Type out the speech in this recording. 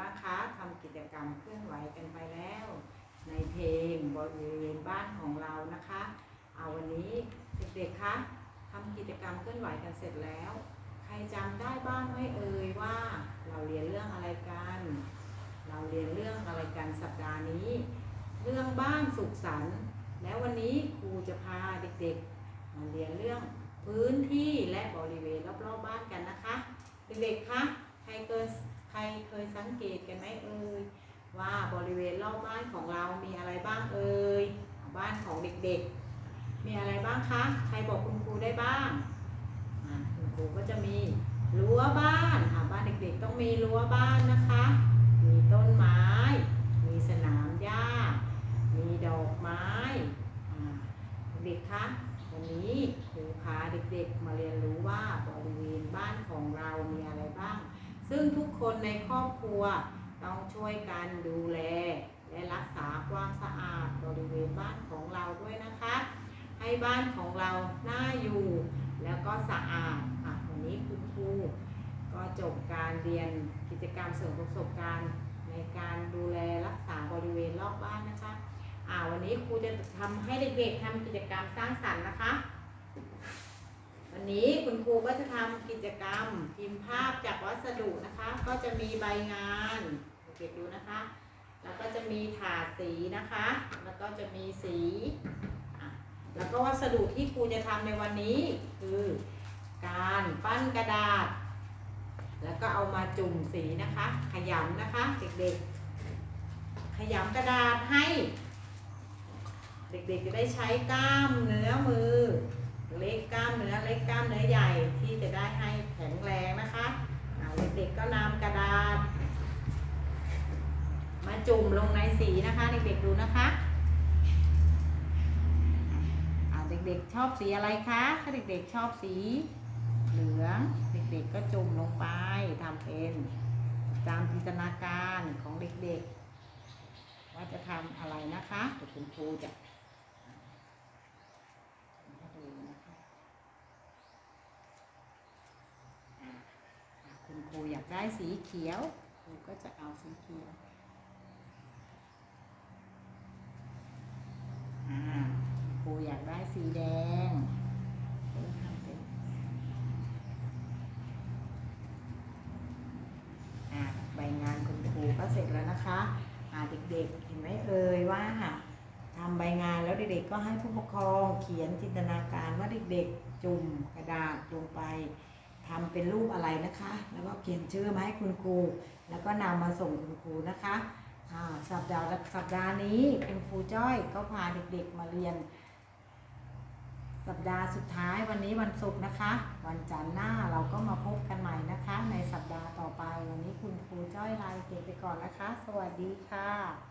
บ้างคะทำกิจกรรมเคลื่อนไหวกันไปแล้ว ในเพลงบริเวณบ้านของเรานะคะ เอาวันนี้เด็กๆคะทำกิจกรรมเคลื่อนไหวกันเสร็จแล้ว ใครจำได้บ้างไหมเอ่ยว่า เราเรียนเรื่องอะไรกัน เราเรียนเรื่องอะไรกันสัปดาห์นี้ เรื่องบ้านสุขสันต์แล้ววันนี้ครูจะพาเด็กๆมาเรียนเรื่องพื้นที่และบริเวณรอบๆบ้านกันนะคะ เด็กๆคะใครเคย ใครเคยสังเกตกันไหมเอ่ยว่าบริเวณรอบบ้านของเรามีอะไรบ้างเอ่ยบ้านของเด็กๆ มีอะไรบ้างคะ ใครบอกคุณครูได้บ้างคุณครูก็จะมีรั้วบ้านอ่าบ้านเด็กๆ ต้องมีรั้วบ้านนะคะ มีต้นไม้ มีสนามหญ้า มีดอกไม้เด็กคะวันนี้ครูพาเด็กๆ มาเรียนรู้ว่าบริเวณบ้านของเรามีอะไรบ้าง ซึ่งทุกคนในครอบครัวต้องช่วยกันดูแล และรักษาความสะอาดบริเวณบ้านของเราด้วยนะคะ ให้บ้านของเราน่าอยู่แล้วก็สะอาดอะวันนี้คุณครูก็จบการเรียนกิจกรรมเสริมประสบการณ์ในการดูแลรักษาบริเวณรอบบ้านนะคะอ่าวันนี้ครูจะทำให้เด็กๆทำกิจกรรมสร้างสรรค์นะคะ วันนี้คุณครูก็จะทำกิจกรรมพิมพ์ภาพจากวัสดุ ก็จะมีใบงานเด็กๆดูนะคะ แล้วก็จะมีถาดสีนะคะ แล้วก็จะมีสี แล้วก็วัสดุที่ครูจะทำในวันนี้คือ การปั้นกระดาษ แล้วก็เอามาจุ่มสีนะคะ ขยำนะคะเด็กๆ ขยำกระดาษให้ เด็กๆจะได้ใช้กล้ามเนื้อมือ เล็กกล้ามเนื้อเล็กกล้ามเนื้อใหญ่ที่จะได้ให้แข็งแรงนะคะอ่าเด็กๆก็นำกระดาษ มา จุ่มลงในสีนะคะเด็กๆดูนะคะเด็กๆชอบสีอะไรคะ ถ้าเด็กๆชอบสีเหลือง เด็กๆก็จุ่มลงไปทำเป็นตามจินตนาการของเด็กๆ ว่าจะทำอะไรนะคะเดี๋ยวคุณครูจะดูนะคะคุณครูอยากได้สีเขียว ครูก็จะเอาสีเขียว อ่า ครูอยากได้สีแดงทำเป็นอ่าใบงานคุณครูก็เสร็จแล้วนะคะอ่าเด็กๆเห็นไหมเอ่ยว่าทำใบงานแล้วเด็กๆก็ให้ผู้ปกครองเขียนจินตนาการว่าเด็กๆ จุ่มกระดาษลงไปทำเป็นรูปอะไรนะคะ แล้วก็เขียนชื่อมาให้คุณครู แล้วก็นำมาส่งคุณครูนะคะ อ่าสัปดาห์สัปดาห์นี้คุณครูจ้อยก็พาเด็กๆมาเรียน สัปดาห์สุดท้ายวันนี้วันศุกร์นะคะ วันจันทร์หน้าเราก็มาพบกันใหม่นะคะ ในสัปดาห์ต่อไปวันนี้คุณครูจ้อยลาเด็กไปก่อนนะคะ สวัสดีค่ะ